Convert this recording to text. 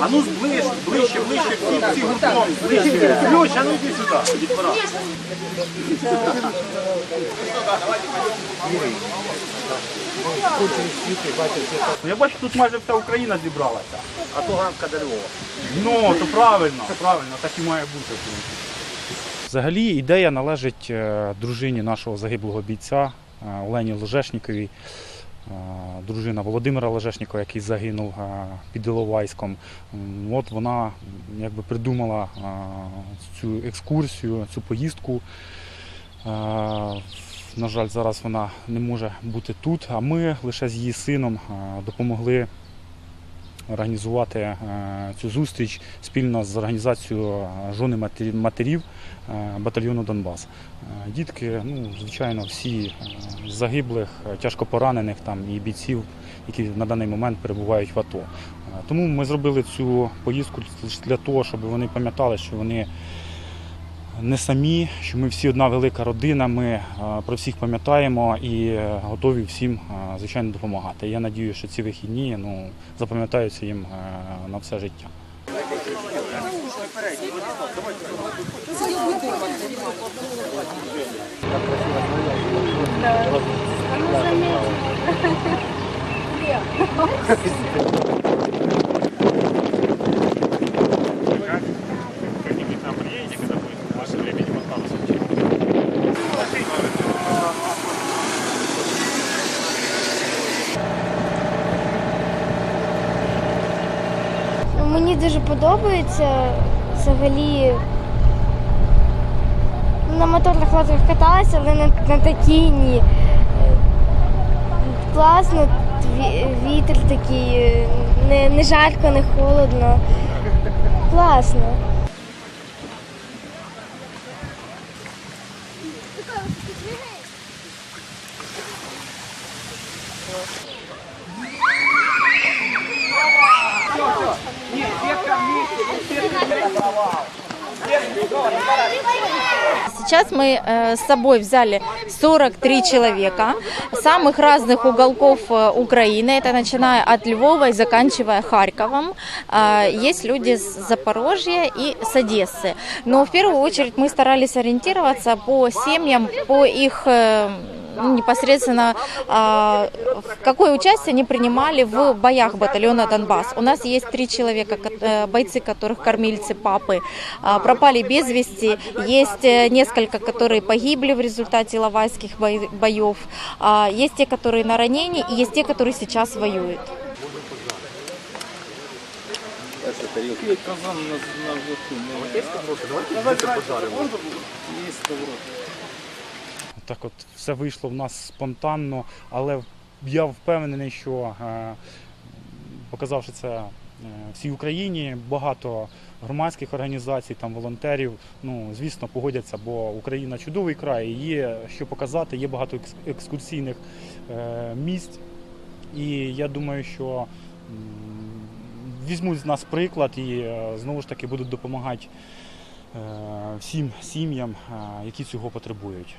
А ну ближче, ближче, ближче, всі, всі гуртом, ближче. Ключ, а ну йди сюди. Дітвора. Я бачу, тут майже вся Україна зібралася. А то Ганка до Львова. Ну, то правильно, правильно, так і має бути. Взагалі ідея належить е, дружині нашого загиблого бійця е, Олені Ложешніковій. Дружина Володимира Лежешнікова, який загинув під Іловайськом. От вона якби придумала цю екскурсію, цю поїздку. На жаль, зараз вона не може бути тут, а ми лише з її сином допомогли організувати е, цю зустріч спільно з організацією е, жони матері- матерів е, батальйону Донбас. Дітки, ну, звичайно, всі загиблих, тяжко поранених там і бійців, які на даний момент перебувають в АТО. Тому ми зробили цю поїздку для того, щоб вони пам'ятали, що вони не самі, що ми всі одна велика родина, ми е, про всіх пам'ятаємо і е, готові всім, е, звичайно, допомагати. Я надію, що ці вихідні ну, запам'ятаються їм на все життя. Ну, Мені дуже подобається взагалі. На моторних лодках каталася, але не на такій ні. Класно, вітер такий, не, не жарко, не холодно. Класно. Сейчас мы э, с собой взяли 43 человека самых разных уголков э, Украины. Это начиная от Львова и заканчивая Харьковом. А, Есть люди с Запорожья и с Одессы. Но в первую очередь мы старались ориентироваться по семьям, по их э, ну, непосредственно а, какое участие они принимали в боях батальона Донбасс. У нас есть три человека, э, бойцы, которых кормильцы папы а, пропали без вести. Есть э, несколько, которые погибли в результате лавайских боев. А, Есть те, которые на ранении, и есть те, которые сейчас воюют. Так от все вийшло в нас спонтанно, але я впевнений, що е, показавши це е, всій Україні, багато громадських організацій, там волонтерів, ну звісно, погодяться, бо Україна чудовий край, є що показати, є багато екскурсійних е, місць. І я думаю, що візьмуть з нас приклад і знову ж таки будуть допомагати всім сім'ям, які цього потребують.